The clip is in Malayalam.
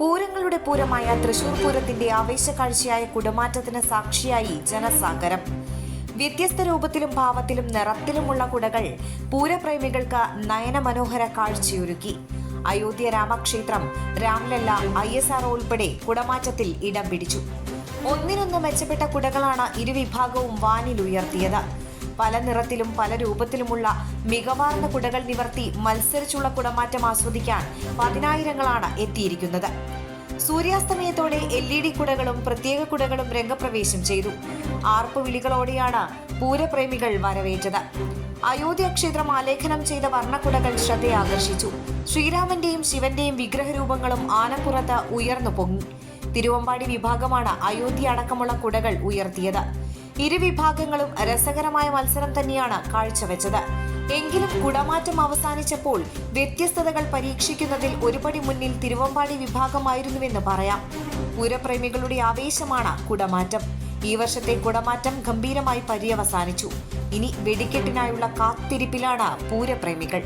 പൂരങ്ങളുടെ പൂരമായ തൃശൂർ പൂരത്തിന്റെ ആവേശക്കാഴ്ചയായ കുടമാറ്റത്തിന് സാക്ഷിയായി ജനസാഗരം. വ്യത്യസ്ത രൂപത്തിലും ഭാവത്തിലും നിറത്തിലുമുള്ള കുടകൾ പൂരപ്രേമികൾക്ക് നയനമനോഹര കാഴ്ചയൊരുക്കി. അയോധ്യ രാമക്ഷേത്രം രാംലല്ല ഐ എസ് ആർ ഉൾപ്പെടെ കുടമാറ്റത്തിൽ ഇടം പിടിച്ചു. ഒന്നിനൊന്ന് മെച്ചപ്പെട്ട കുടകളാണ് ഇരുവിഭാഗവും വാനിലുയർത്തിയത്. പല നിറത്തിലും പല രൂപത്തിലുമുള്ള മികവാർന്ന കുടകൾ നിവർത്തി മത്സരിച്ചുള്ള കുടമാറ്റം ആസ്വദിക്കാൻ പതിനായിരങ്ങളാണ് എത്തിയിരിക്കുന്നത്. സൂര്യാസ്തമയത്തോടെ എൽ ഇ ഡി കുടകളും പ്രത്യേക കുടകളും രംഗപ്രവേശം ചെയ്തു. ആർപ്പ് വിളികളോടെയാണ് പൂരപ്രേമികൾ വരവേറ്റത്. അയോധ്യ ക്ഷേത്രം ആലേഖനം ചെയ്ത വർണക്കുടകൾ ശ്രദ്ധയാകർഷിച്ചു. ശ്രീരാമന്റെയും ശിവന്റെയും വിഗ്രഹരൂപങ്ങളും ആനപ്പുറത്ത് ഉയർന്നു പൊങ്ങി. തിരുവമ്പാടി വിഭാഗമാണ് അയോധ്യ അടക്കമുള്ള കുടകൾ ഉയർത്തിയത്. ഇരു വിഭാഗങ്ങളും രസകരമായ മത്സരം തന്നെയാണ് കാഴ്ചവെച്ചത്. എങ്കിലും കുടമാറ്റം അവസാനിച്ചപ്പോൾ വ്യത്യസ്തതകൾ പരീക്ഷിക്കുന്നതിൽ ഒരുപടി മുന്നിൽ തിരുവമ്പാടി വിഭാഗമായിരുന്നുവെന്ന് പറയാം. പൂരപ്രേമികളുടെ ആവേശമാണ് കുടമാറ്റം. ഈ വർഷത്തെ കുടമാറ്റം ഗംഭീരമായി പര്യവസാനിച്ചു. ഇനി വെടിക്കെട്ടിനായുള്ള കാത്തിരിപ്പിലാണ് പൂരപ്രേമികൾ.